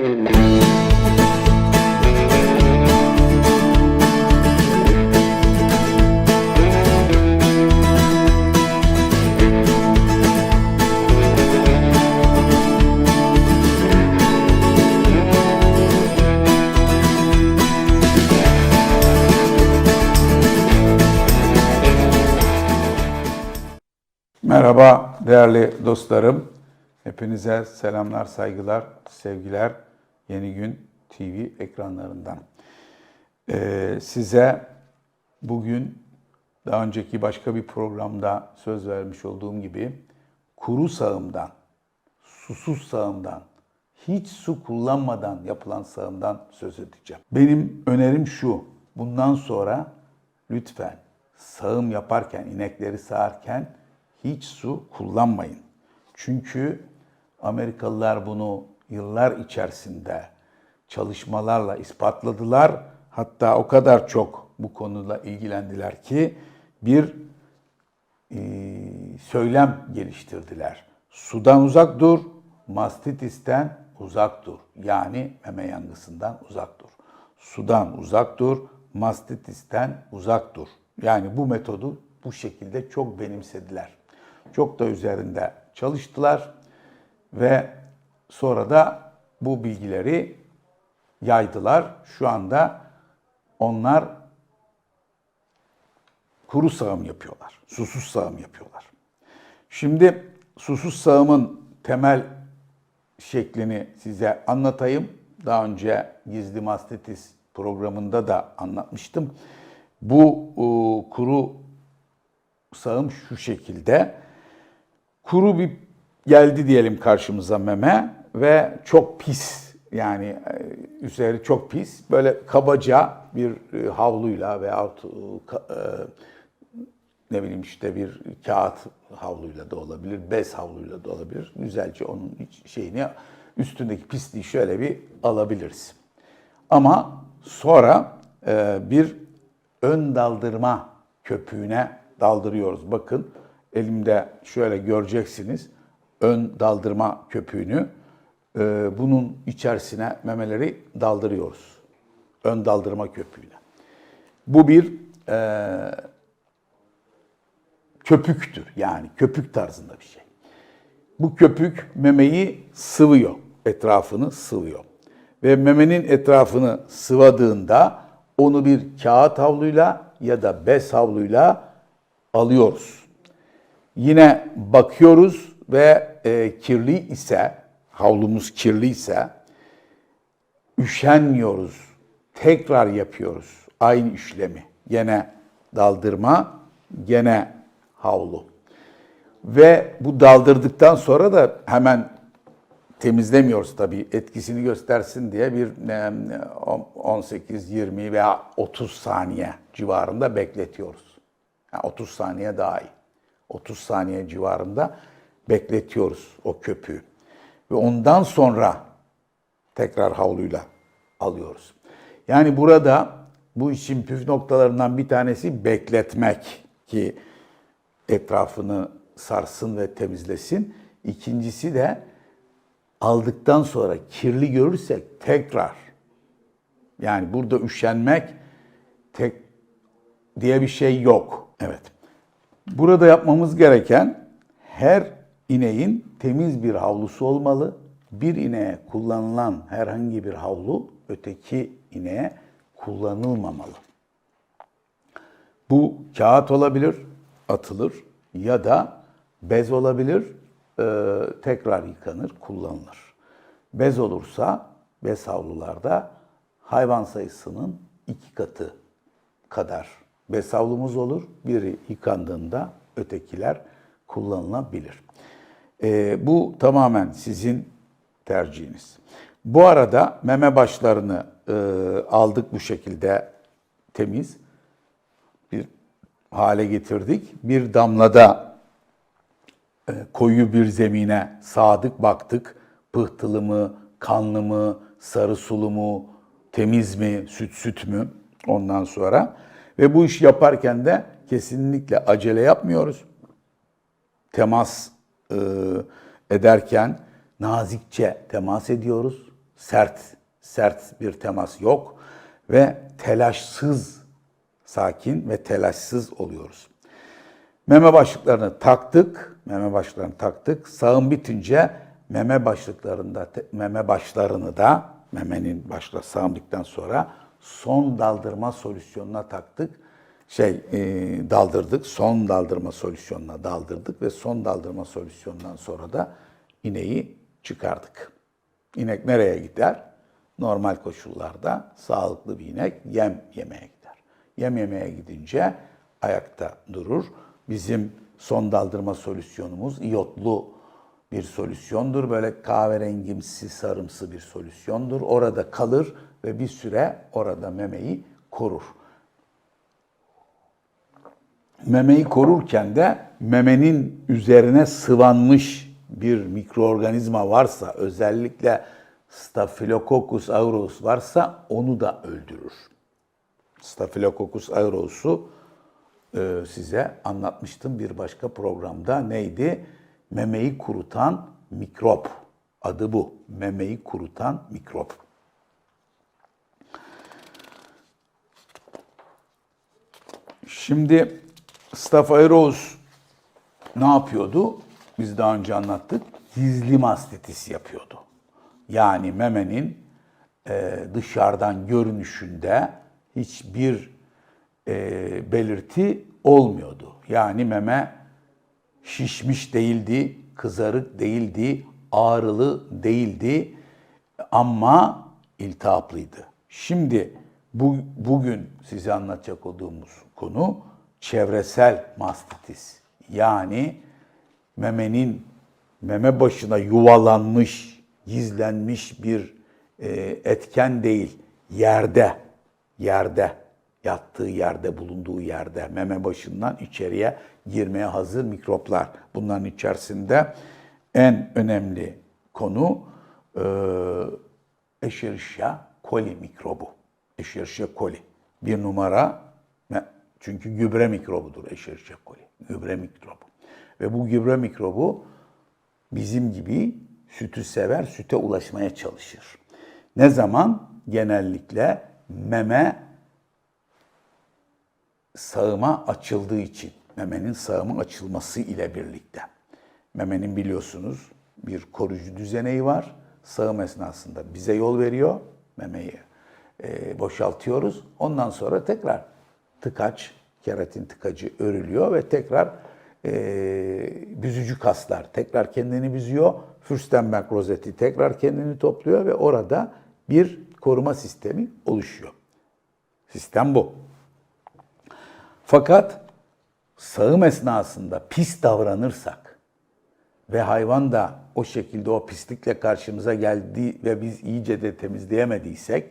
Merhaba değerli dostlarım. Hepinize selamlar, saygılar, sevgiler. Yeni Gün TV ekranlarından. Ee, size bugün daha önceki başka bir programda söz vermiş olduğum gibi kuru sağımdan, susuz sağımdan, hiç su kullanmadan yapılan sağımdan söz edeceğim. Benim önerim şu. Bundan sonra lütfen sağım yaparken, inekleri sağarken hiç su kullanmayın. Çünkü Amerikalılar bunu yıllar içerisinde çalışmalarla ispatladılar. Hatta o kadar çok bu konuda ilgilendiler ki bir e, söylem geliştirdiler. Sudan uzak dur, mastitisten uzak dur. Yani meme yangısından uzak dur. Sudan uzak dur, mastitisten uzak dur. Yani bu metodu bu şekilde çok benimsediler. Çok da üzerinde çalıştılar ve sonra da bu bilgileri yaydılar. Şu anda onlar kuru sağım yapıyorlar. Susuz sağım yapıyorlar. Şimdi susuz sağımın temel şeklini size anlatayım. Daha önce gizli mastitis programında da anlatmıştım. Bu e, kuru sağım şu şekilde. Kuru bir geldi diyelim karşımıza meme ve çok pis yani e, üzeri çok pis. Böyle kabaca bir e, havluyla veya ne bileyim işte bir kağıt havluyla da olabilir, bez havluyla da olabilir. Güzelce onun şeyini üstündeki pisliği şöyle bir alabiliriz. Ama sonra e, bir ön daldırma köpüğüne daldırıyoruz. Bakın elimde şöyle göreceksiniz ön daldırma köpüğünü. E, bunun içerisine memeleri daldırıyoruz. Ön daldırma köpüğüne. Bu bir e, köpüktür yani köpük tarzında bir şey. Bu köpük memeyi sıvıyor, etrafını sıvıyor. Ve memenin etrafını sıvadığında onu bir kağıt havluyla ya da bez havluyla alıyoruz. Yine bakıyoruz ve e, kirli ise, havlumuz kirli ise üşenmiyoruz. Tekrar yapıyoruz aynı işlemi. Gene daldırma, gene havlu. Ve bu daldırdıktan sonra da hemen temizlemiyoruz tabii etkisini göstersin diye bir 18, 20 veya 30 saniye civarında bekletiyoruz. Yani 30 saniye daha iyi. 30 saniye civarında bekletiyoruz o köpüğü. Ve ondan sonra tekrar havluyla alıyoruz. Yani burada bu işin püf noktalarından bir tanesi bekletmek ki etrafını sarsın ve temizlesin. İkincisi de aldıktan sonra kirli görürsek tekrar yani burada üşenmek tek diye bir şey yok. Evet. Burada yapmamız gereken her ineğin temiz bir havlusu olmalı. Bir ineğe kullanılan herhangi bir havlu öteki ineğe kullanılmamalı. Bu kağıt olabilir, atılır ya da bez olabilir, e, tekrar yıkanır, kullanılır. Bez olursa bez havlularda hayvan sayısının iki katı kadar bez havlumuz olur. Biri yıkandığında ötekiler kullanılabilir. E, bu tamamen sizin tercihiniz. Bu arada meme başlarını e, aldık bu şekilde temiz bir hale getirdik. Bir damlada e, koyu bir zemine sadık baktık. Pıhtılı mı, kanlı mı, sarı sulu mu, temiz mi, süt süt mü ondan sonra. Ve bu iş yaparken de kesinlikle acele yapmıyoruz. Temas e, ederken nazikçe temas ediyoruz. Sert, sert bir temas yok ve telaşsız, sakin ve telaşsız oluyoruz. Meme başlıklarını taktık. Meme başlıklarını taktık. Sağım bitince meme başlıklarında meme başlarını da memenin başla sağımdıktan sonra son daldırma solüsyonuna taktık. Şey e, daldırdık. Son daldırma solüsyonuna daldırdık ve son daldırma solüsyonundan sonra da ineği çıkardık. İnek nereye gider? Normal koşullarda sağlıklı bir inek yem yemeye gider. Yem yemeye gidince ayakta durur. Bizim son daldırma solüsyonumuz iyotlu bir solüsyondur. Böyle kahverengimsi, sarımsı bir solüsyondur. Orada kalır ve bir süre orada memeyi korur. Memeyi korurken de memenin üzerine sıvanmış bir mikroorganizma varsa, özellikle Staphylococcus aureus varsa onu da öldürür. Staphylococcus aureus'u e, size anlatmıştım bir başka programda. Neydi? Memeyi kurutan mikrop. Adı bu. Memeyi kurutan mikrop. Şimdi Staph aureus ne yapıyordu? Biz daha önce anlattık. Gizli mastitis yapıyordu. Yani memenin e, dışarıdan görünüşünde hiçbir e, belirti olmuyordu. Yani meme şişmiş değildi, kızarık değildi, ağrılı değildi ama iltihaplıydı. Şimdi bu, bugün size anlatacak olduğumuz konu çevresel mastitis. Yani memenin meme başına yuvalanmış, gizlenmiş bir e, etken değil, yerde, yerde, yattığı yerde, bulunduğu yerde, meme başından içeriye girmeye hazır mikroplar. Bunların içerisinde en önemli konu e, Escherichia coli mikrobu. Escherichia coli. Bir numara çünkü gübre mikrobudur Escherichia coli. Gübre mikrobu. Ve bu gübre mikrobu bizim gibi sütü sever, süte ulaşmaya çalışır. Ne zaman? Genellikle meme sağıma açıldığı için, memenin sağıma açılması ile birlikte. Memenin biliyorsunuz bir koruyucu düzeneği var. Sağım esnasında bize yol veriyor. Memeyi boşaltıyoruz. Ondan sonra tekrar tıkaç, keratin tıkacı örülüyor ve tekrar e, büzücü kaslar tekrar kendini büzüyor. Fürstenberg rozeti tekrar kendini topluyor ve orada bir koruma sistemi oluşuyor. Sistem bu. Fakat sağım esnasında pis davranırsak ve hayvan da o şekilde o pislikle karşımıza geldi ve biz iyice de temizleyemediysek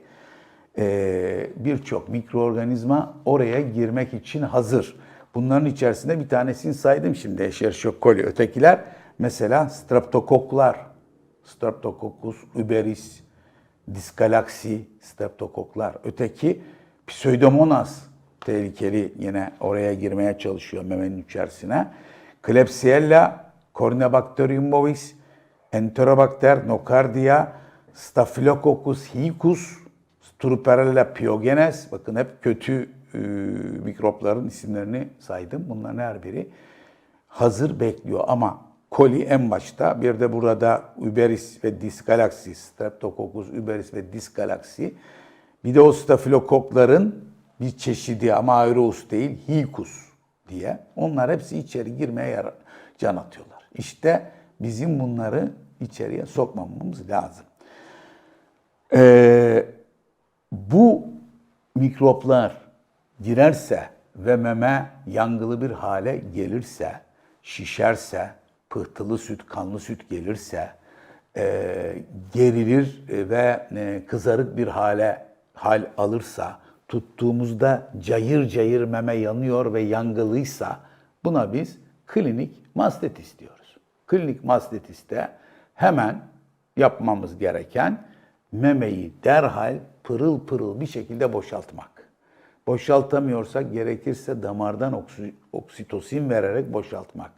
birçok mikroorganizma oraya girmek için hazır. Bunların içerisinde bir tanesini saydım şimdi Escherichia coli. Ötekiler mesela streptokoklar, Streptococcus uberis, diskalaksi, streptokoklar. Öteki Pseudomonas tehlikeli yine oraya girmeye çalışıyor memenin içerisine. Klebsiella, Corynebacterium bovis, Enterobacter, Nocardia, Staphylococcus hiccus, Struperella pyogenes. Bakın hep kötü e, mikropların isimlerini saydım. Bunların her biri hazır bekliyor ama koli en başta bir de burada Uberis ve Disgalaxy, Streptococcus uberis ve Disgalaxy. Bir de o stafilokokların bir çeşidi ama aureus değil, hikus diye. Onlar hepsi içeri girmeye can atıyorlar. İşte bizim bunları içeriye sokmamamız lazım. Ee, bu mikroplar girerse ve meme yangılı bir hale gelirse, şişerse, pıhtılı süt, kanlı süt gelirse, e, gerilir ve e, kızarık bir hale hal alırsa, tuttuğumuzda cayır cayır meme yanıyor ve yangılıysa buna biz klinik mastitis diyoruz. Klinik mastitiste hemen yapmamız gereken memeyi derhal pırıl pırıl bir şekilde boşaltmak. Boşaltamıyorsak gerekirse damardan oksitosin vererek boşaltmak.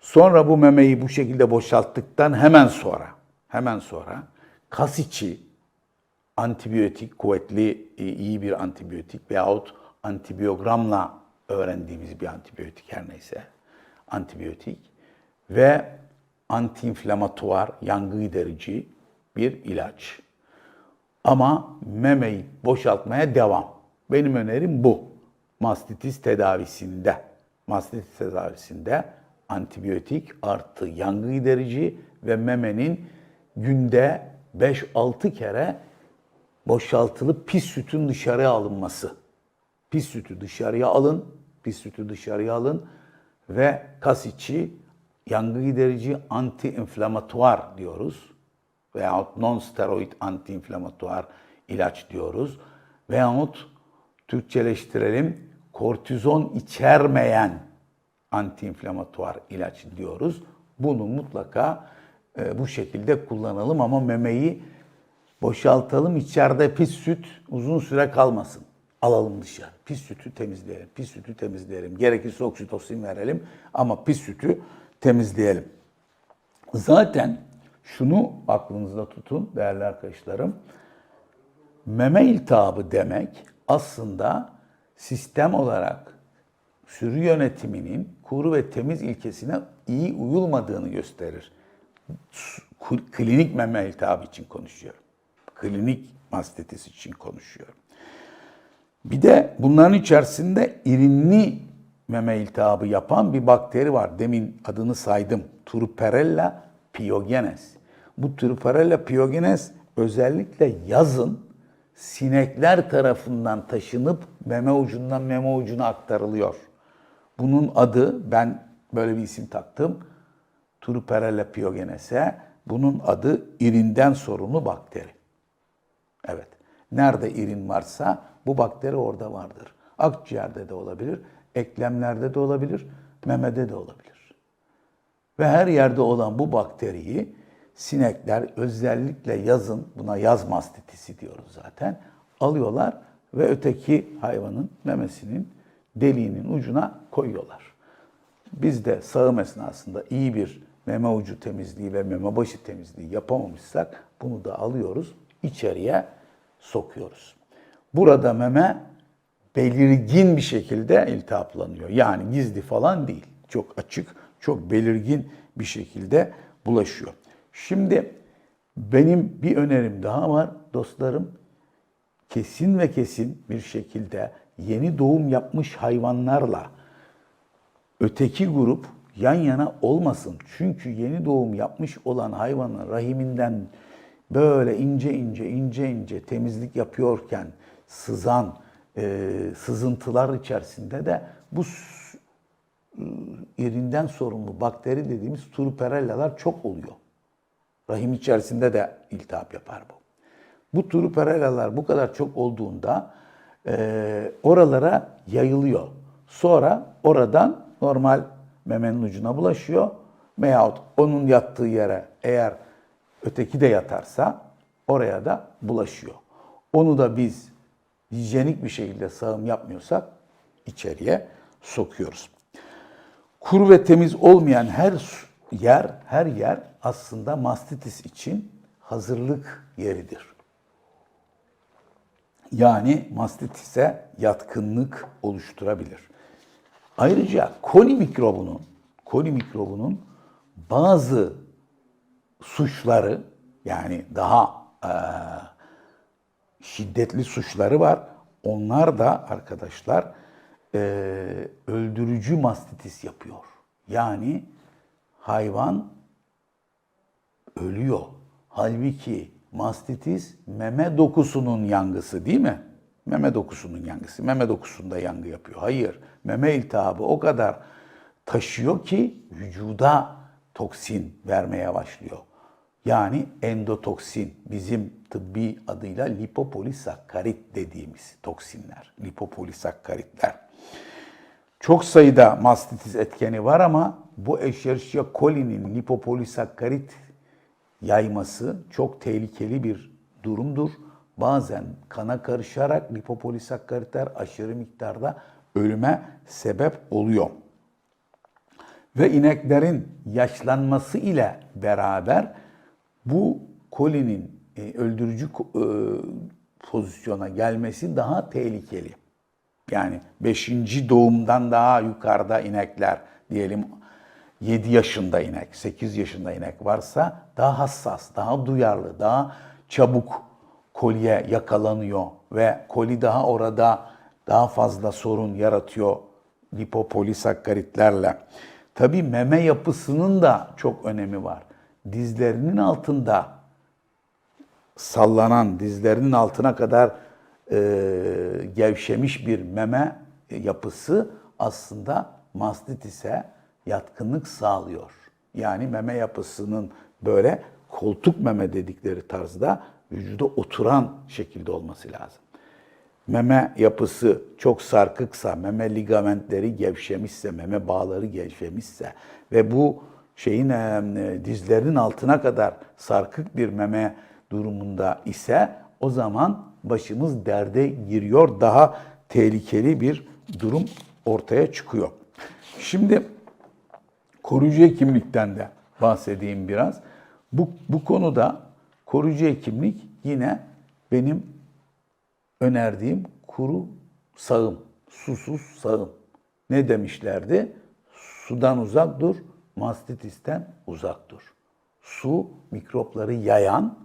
Sonra bu memeyi bu şekilde boşalttıktan hemen sonra, hemen sonra kas içi antibiyotik, kuvvetli, e, iyi bir antibiyotik veyahut antibiyogramla öğrendiğimiz bir antibiyotik her neyse antibiyotik ve antiinflamatuar, yangı giderici bir ilaç. Ama memeyi boşaltmaya devam. Benim önerim bu. Mastitis tedavisinde. Mastitis tedavisinde antibiyotik artı yangı giderici ve memenin günde 5-6 kere boşaltılıp pis sütün dışarıya alınması. Pis sütü dışarıya alın, pis sütü dışarıya alın ve kas içi yangı giderici anti-inflamatuar diyoruz veyahut non-steroid anti-inflamatuar ilaç diyoruz veyahut Türkçeleştirelim kortizon içermeyen anti-inflamatuar ilaç diyoruz. Bunu mutlaka e, bu şekilde kullanalım ama memeyi boşaltalım. İçeride pis süt uzun süre kalmasın. Alalım dışarı. Pis sütü temizleyelim. Pis sütü temizleyelim. Gerekirse oksitosin verelim ama pis sütü temizleyelim. Zaten şunu aklınızda tutun değerli arkadaşlarım. Meme iltihabı demek aslında sistem olarak sürü yönetiminin kuru ve temiz ilkesine iyi uyulmadığını gösterir. Klinik meme iltihabı için konuşuyorum. Klinik mastitis için konuşuyorum. Bir de bunların içerisinde irinli meme iltihabı yapan bir bakteri var. Demin adını saydım. Turperella pyogenes. Bu Turperella pyogenes özellikle yazın sinekler tarafından taşınıp meme ucundan meme ucuna aktarılıyor. Bunun adı, ben böyle bir isim taktım, Turperella pyogenes'e. Bunun adı irinden sorumlu bakteri. Evet. Nerede irin varsa bu bakteri orada vardır. Akciğerde de olabilir, eklemlerde de olabilir, memede de olabilir. Ve her yerde olan bu bakteriyi sinekler özellikle yazın, buna yaz mastitisi diyoruz zaten, alıyorlar ve öteki hayvanın memesinin deliğinin ucuna koyuyorlar. Biz de sağım esnasında iyi bir meme ucu temizliği ve meme başı temizliği yapamamışsak bunu da alıyoruz, içeriye sokuyoruz. Burada meme belirgin bir şekilde iltihaplanıyor. Yani gizli falan değil. Çok açık, çok belirgin bir şekilde bulaşıyor. Şimdi benim bir önerim daha var dostlarım. Kesin ve kesin bir şekilde yeni doğum yapmış hayvanlarla öteki grup yan yana olmasın. Çünkü yeni doğum yapmış olan hayvanın rahiminden böyle ince ince ince ince temizlik yapıyorken sızan e, sızıntılar içerisinde de bu irinden sorumlu bakteri dediğimiz turperellalar çok oluyor. Rahim içerisinde de iltihap yapar bu. Bu turperellalar bu kadar çok olduğunda e, oralara yayılıyor. Sonra oradan normal memenin ucuna bulaşıyor. Veyahut onun yattığı yere eğer öteki de yatarsa oraya da bulaşıyor. Onu da biz hijyenik bir şekilde sağım yapmıyorsak içeriye sokuyoruz. Kuru ve temiz olmayan her yer, her yer aslında mastitis için hazırlık yeridir. Yani mastitise yatkınlık oluşturabilir. Ayrıca koli mikrobunun, koli mikrobunun bazı suçları yani daha e, şiddetli suçları var. Onlar da arkadaşlar e, öldürücü mastitis yapıyor. Yani hayvan ölüyor. Halbuki mastitis meme dokusunun yangısı değil mi? Meme dokusunun yangısı. Meme dokusunda yangı yapıyor. Hayır. Meme iltihabı o kadar taşıyor ki vücuda toksin vermeye başlıyor. Yani endotoksin bizim tıbbi adıyla lipopolisakkarit dediğimiz toksinler, lipopolisakkaritler. Çok sayıda mastitis etkeni var ama bu Escherichia coli'nin lipopolisakkarit yayması çok tehlikeli bir durumdur. Bazen kana karışarak lipopolisakkaritler aşırı miktarda ölüme sebep oluyor. Ve ineklerin yaşlanması ile beraber bu kolinin e, öldürücü e, pozisyona gelmesi daha tehlikeli. Yani 5. doğumdan daha yukarıda inekler diyelim 7 yaşında inek, 8 yaşında inek varsa daha hassas, daha duyarlı, daha çabuk kolye yakalanıyor ve koli daha orada daha fazla sorun yaratıyor lipopolisakkaritlerle. Tabii meme yapısının da çok önemi var. Dizlerinin altında sallanan dizlerinin altına kadar e, gevşemiş bir meme yapısı aslında mastitise yatkınlık sağlıyor. Yani meme yapısının böyle koltuk meme dedikleri tarzda vücuda oturan şekilde olması lazım. Meme yapısı çok sarkıksa, meme ligamentleri gevşemişse, meme bağları gevşemişse ve bu şeyin e, dizlerinin altına kadar sarkık bir meme durumunda ise o zaman başımız derde giriyor. Daha tehlikeli bir durum ortaya çıkıyor. Şimdi koruyucu hekimlikten de bahsedeyim biraz. Bu, bu konuda koruyucu hekimlik yine benim önerdiğim kuru sağım, susuz sağım. Ne demişlerdi? Sudan uzak dur, mastitisten uzak dur. Su mikropları yayan,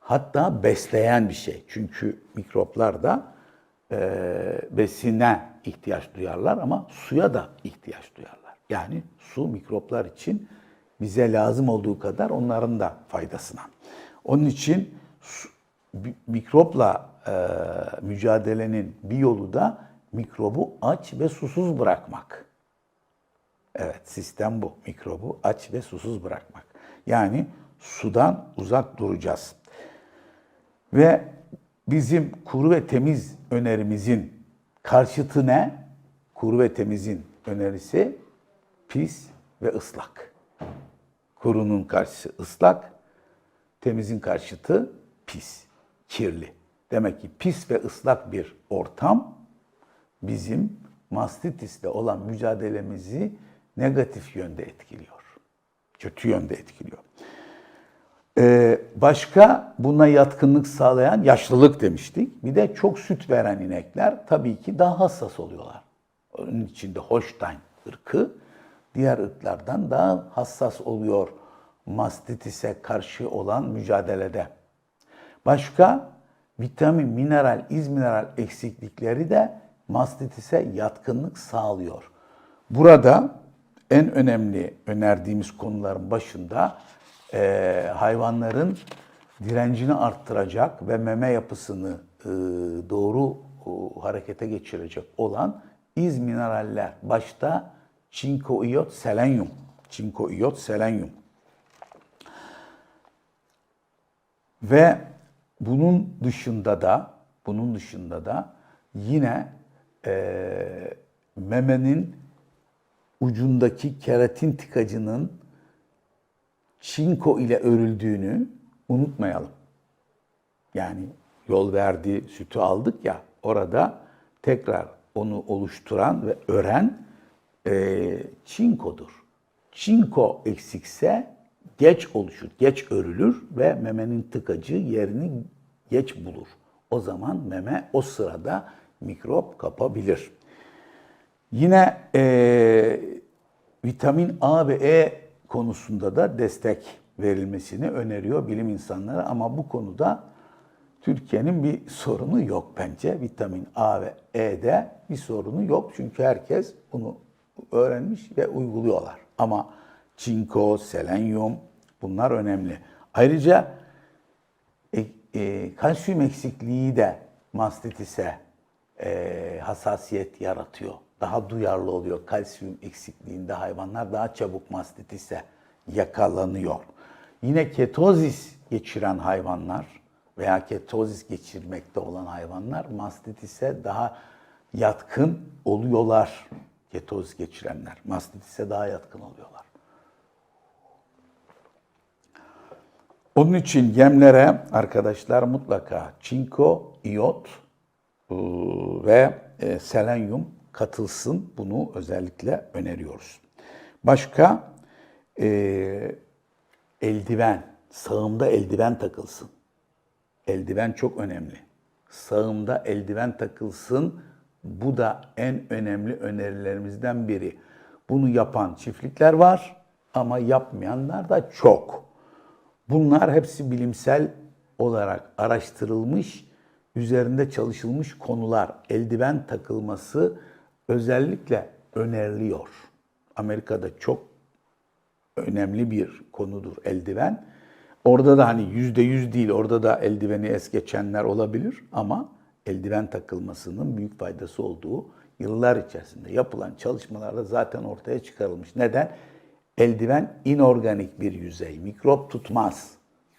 hatta besleyen bir şey. Çünkü mikroplar da e, besine ihtiyaç duyarlar ama suya da ihtiyaç duyarlar. Yani su mikroplar için bize lazım olduğu kadar onların da faydasına. Onun için su, mikropla e, mücadelenin bir yolu da mikrobu aç ve susuz bırakmak. Evet, sistem bu. Mikrobu aç ve susuz bırakmak. Yani sudan uzak duracağız. Ve bizim kuru ve temiz önerimizin karşıtı ne? Kuru ve temizin önerisi pis ve ıslak. Kurunun karşısı ıslak, temizin karşıtı pis, kirli. Demek ki pis ve ıslak bir ortam bizim mastitisle olan mücadelemizi negatif yönde etkiliyor. Kötü yönde etkiliyor. Ee, başka buna yatkınlık sağlayan yaşlılık demiştik. Bir de çok süt veren inekler tabii ki daha hassas oluyorlar. Onun içinde Holstein ırkı diğer ırklardan daha hassas oluyor mastitise karşı olan mücadelede. Başka vitamin, mineral, izmineral eksiklikleri de mastitise yatkınlık sağlıyor. Burada en önemli önerdiğimiz konuların başında e, hayvanların direncini arttıracak ve meme yapısını e, doğru e, harekete geçirecek olan iz mineraller. Başta çinko, iyot, selenyum. Çinko, iyot, selenyum. Ve bunun dışında da bunun dışında da yine e, memenin ucundaki keratin tıkacının çinko ile örüldüğünü unutmayalım. Yani yol verdiği sütü aldık ya orada tekrar onu oluşturan ve ören e, çinkodur. Çinko eksikse geç oluşur, geç örülür ve memenin tıkacı yerini geç bulur. O zaman meme o sırada mikrop kapabilir. Yine e, vitamin A ve E konusunda da destek verilmesini öneriyor bilim insanları ama bu konuda Türkiye'nin bir sorunu yok bence. Vitamin A ve E'de bir sorunu yok çünkü herkes bunu öğrenmiş ve uyguluyorlar. Ama çinko, selenyum bunlar önemli. Ayrıca e, e, kalsiyum eksikliği de mastitise e, hassasiyet yaratıyor. Daha duyarlı oluyor. Kalsiyum eksikliğinde hayvanlar daha çabuk mastitise yakalanıyor. Yine ketozis geçiren hayvanlar veya ketozis geçirmekte olan hayvanlar mastitise daha yatkın oluyorlar. Ketozis geçirenler mastitise daha yatkın oluyorlar. Onun için yemlere arkadaşlar mutlaka çinko, iyot ve e, selenyum katılsın. Bunu özellikle öneriyoruz. Başka e, eldiven, Sağımda eldiven takılsın. Eldiven çok önemli. Sağımda eldiven takılsın. Bu da en önemli önerilerimizden biri. Bunu yapan çiftlikler var ama yapmayanlar da çok. Bunlar hepsi bilimsel olarak araştırılmış, üzerinde çalışılmış konular. Eldiven takılması özellikle öneriliyor. Amerika'da çok önemli bir konudur eldiven. Orada da hani yüzde yüz değil, orada da eldiveni es geçenler olabilir ama eldiven takılmasının büyük faydası olduğu yıllar içerisinde yapılan çalışmalarda zaten ortaya çıkarılmış. Neden? Eldiven inorganik bir yüzey, mikrop tutmaz.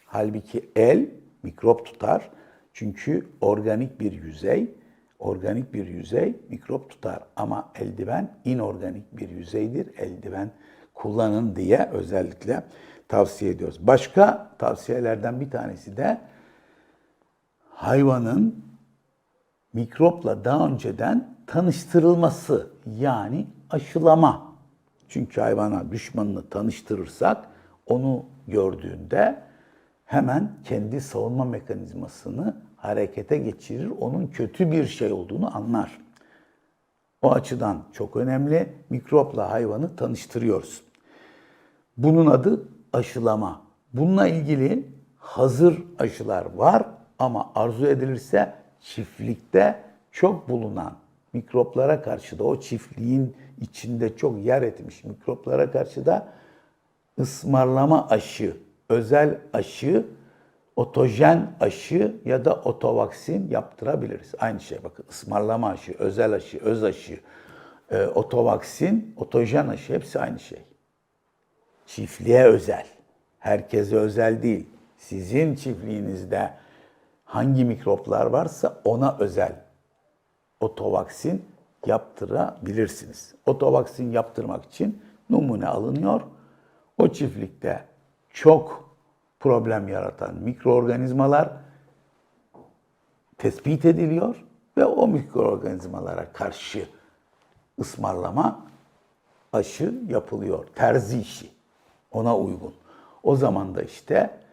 Halbuki el mikrop tutar. Çünkü organik bir yüzey, organik bir yüzey mikrop tutar. Ama eldiven inorganik bir yüzeydir. Eldiven kullanın diye özellikle tavsiye ediyoruz. Başka tavsiyelerden bir tanesi de hayvanın mikropla daha önceden tanıştırılması yani aşılama. Çünkü hayvana düşmanını tanıştırırsak onu gördüğünde hemen kendi savunma mekanizmasını harekete geçirir. Onun kötü bir şey olduğunu anlar. O açıdan çok önemli. Mikropla hayvanı tanıştırıyoruz. Bunun adı aşılama. Bununla ilgili hazır aşılar var ama arzu edilirse çiftlikte çok bulunan mikroplara karşı da o çiftliğin içinde çok yer etmiş mikroplara karşı da ısmarlama aşı, özel aşı, otojen aşı ya da otovaksin yaptırabiliriz. Aynı şey bakın ısmarlama aşı, özel aşı, öz aşı, e, otovaksin, otojen aşı hepsi aynı şey. Çiftliğe özel. Herkese özel değil. Sizin çiftliğinizde hangi mikroplar varsa ona özel otovaksin yaptırabilirsiniz. Otovaksin yaptırmak için numune alınıyor. O çiftlikte çok problem yaratan mikroorganizmalar tespit ediliyor ve o mikroorganizmalara karşı ısmarlama aşı yapılıyor. Terzi işi ona uygun. O zaman da işte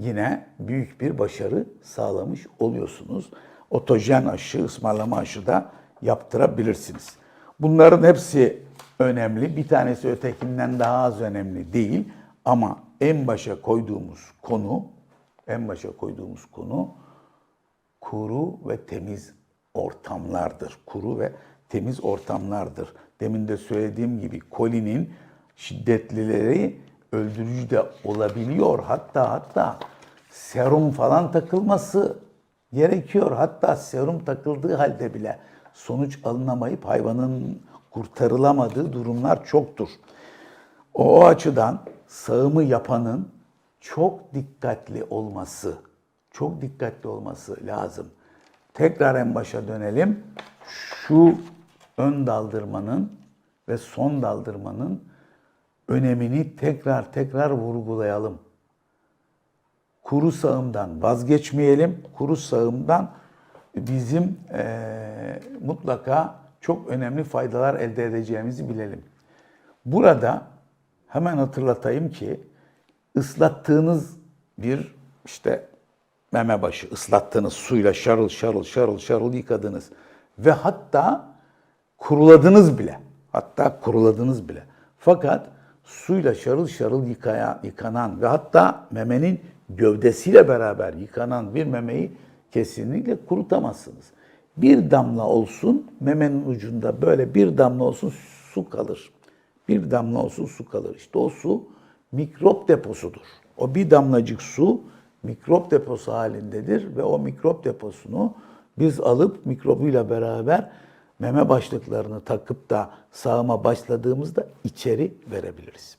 yine büyük bir başarı sağlamış oluyorsunuz. Otojen aşı, ısmarlama aşı da yaptırabilirsiniz. Bunların hepsi önemli. Bir tanesi ötekinden daha az önemli değil. Ama en başa koyduğumuz konu, en başa koyduğumuz konu kuru ve temiz ortamlardır. Kuru ve temiz ortamlardır. Demin de söylediğim gibi kolinin şiddetlileri öldürücü de olabiliyor. Hatta hatta serum falan takılması gerekiyor. Hatta serum takıldığı halde bile sonuç alınamayıp hayvanın kurtarılamadığı durumlar çoktur. O açıdan sağımı yapanın çok dikkatli olması, çok dikkatli olması lazım. Tekrar en başa dönelim. Şu ön daldırmanın ve son daldırmanın önemini tekrar tekrar vurgulayalım. Kuru sağımdan vazgeçmeyelim. Kuru sağımdan bizim eee, mutlaka çok önemli faydalar elde edeceğimizi bilelim. Burada hemen hatırlatayım ki ıslattığınız bir işte meme başı ıslattığınız suyla şarıl şarıl şarıl şarıl yıkadınız ve hatta kuruladınız bile. Hatta kuruladınız bile. Fakat suyla şarıl şarıl yıkaya, yıkanan ve hatta memenin gövdesiyle beraber yıkanan bir memeyi kesinlikle kurutamazsınız. Bir damla olsun memenin ucunda böyle bir damla olsun su kalır. Bir damla olsun su kalır. İşte o su mikrop deposudur. O bir damlacık su mikrop deposu halindedir ve o mikrop deposunu biz alıp mikrobuyla beraber meme başlıklarını takıp da sağıma başladığımızda içeri verebiliriz.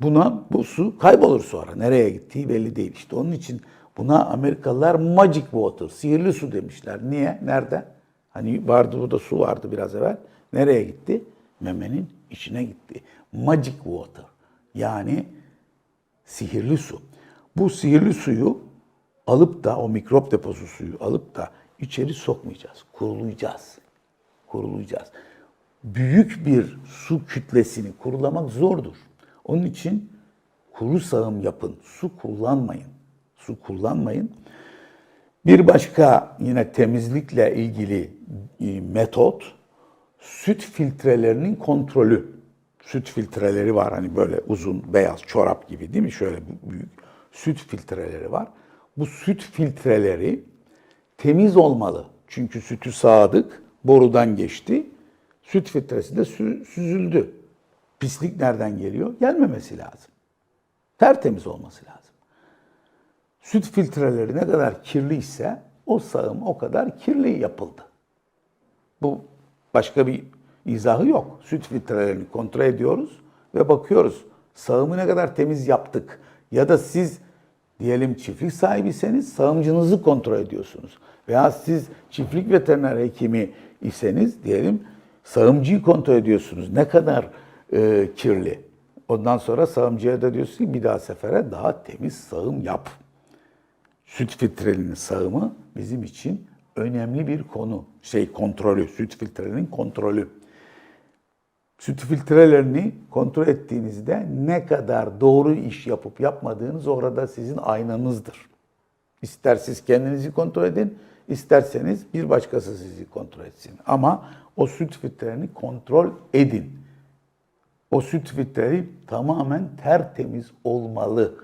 Buna bu su kaybolur sonra. Nereye gittiği belli değil. İşte onun için buna Amerikalılar magic water, sihirli su demişler. Niye? Nerede? Hani vardı burada su vardı biraz evvel. Nereye gitti? Memenin içine gitti. Magic water. Yani sihirli su. Bu sihirli suyu alıp da o mikrop deposu suyu alıp da içeri sokmayacağız. Kurulayacağız. Kurulayacağız. Büyük bir su kütlesini kurulamak zordur. Onun için Kuru sağım yapın. Su kullanmayın. Su kullanmayın. Bir başka yine temizlikle ilgili e, metot süt filtrelerinin kontrolü. Süt filtreleri var hani böyle uzun beyaz çorap gibi değil mi? Şöyle büyük süt filtreleri var. Bu süt filtreleri temiz olmalı. Çünkü sütü sağdık, borudan geçti. Süt filtresi de sü- süzüldü. Pislik nereden geliyor? Gelmemesi lazım. Tertemiz olması lazım. Süt filtreleri ne kadar kirliyse o sağım o kadar kirli yapıldı. Bu başka bir izahı yok. Süt filtrelerini kontrol ediyoruz ve bakıyoruz sağımı ne kadar temiz yaptık. Ya da siz diyelim çiftlik sahibiyseniz sağımcınızı kontrol ediyorsunuz. Veya siz çiftlik veteriner hekimi iseniz diyelim sağımcıyı kontrol ediyorsunuz. Ne kadar e, kirli. Ondan sonra sağımcıya da diyorsunuz ki bir daha sefere daha temiz sağım yap. Süt filtrelerinin sağımı bizim için önemli bir konu. Şey kontrolü, süt filtrelerinin kontrolü. Süt filtrelerini kontrol ettiğinizde ne kadar doğru iş yapıp yapmadığınız orada sizin aynanızdır. İster siz kendinizi kontrol edin, isterseniz bir başkası sizi kontrol etsin. Ama o süt filtrelerini kontrol edin. O süt filtreleri tamamen tertemiz olmalı.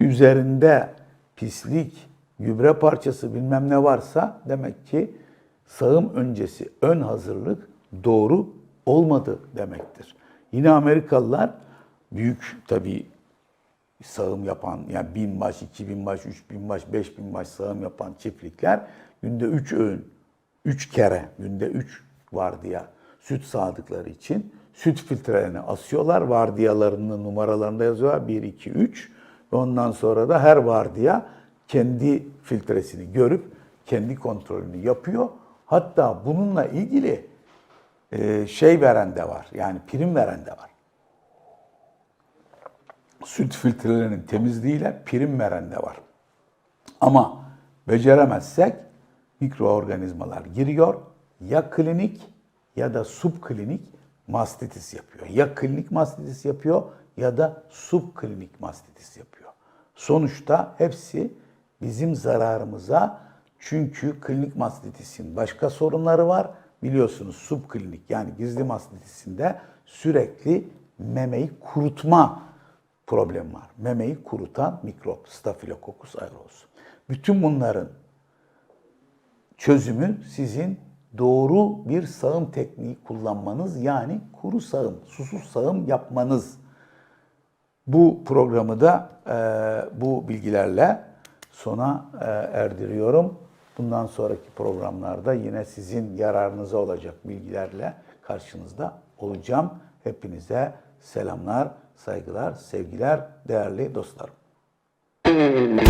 Üzerinde pislik, gübre parçası bilmem ne varsa demek ki sağım öncesi ön hazırlık doğru olmadı demektir. Yine Amerikalılar büyük tabii sağım yapan yani bin baş, iki bin baş, üç bin baş, beş bin baş sağım yapan çiftlikler günde üç öğün, üç kere, günde üç vardiya süt sağdıkları için süt filtrelerini asıyorlar. Vardiyalarının numaralarında yazıyorlar. 1, 2, 3 ve ondan sonra da her vardiya kendi filtresini görüp kendi kontrolünü yapıyor. Hatta bununla ilgili şey veren de var. Yani prim veren de var süt filtrelerinin temizliğiyle prim veren de var. Ama beceremezsek mikroorganizmalar giriyor. Ya klinik ya da subklinik mastitis yapıyor. Ya klinik mastitis yapıyor ya da subklinik mastitis yapıyor. Sonuçta hepsi bizim zararımıza çünkü klinik mastitisin başka sorunları var. Biliyorsunuz subklinik yani gizli mastitisinde sürekli memeyi kurutma problem var. Memeyi kurutan mikrop, Staphylococcus aureus. Bütün bunların çözümü sizin doğru bir sağım tekniği kullanmanız yani kuru sağım, susuz sağım yapmanız. Bu programı da e, bu bilgilerle sona e, erdiriyorum. Bundan sonraki programlarda yine sizin yararınıza olacak bilgilerle karşınızda olacağım. Hepinize selamlar, saygılar, sevgiler değerli dostlarım.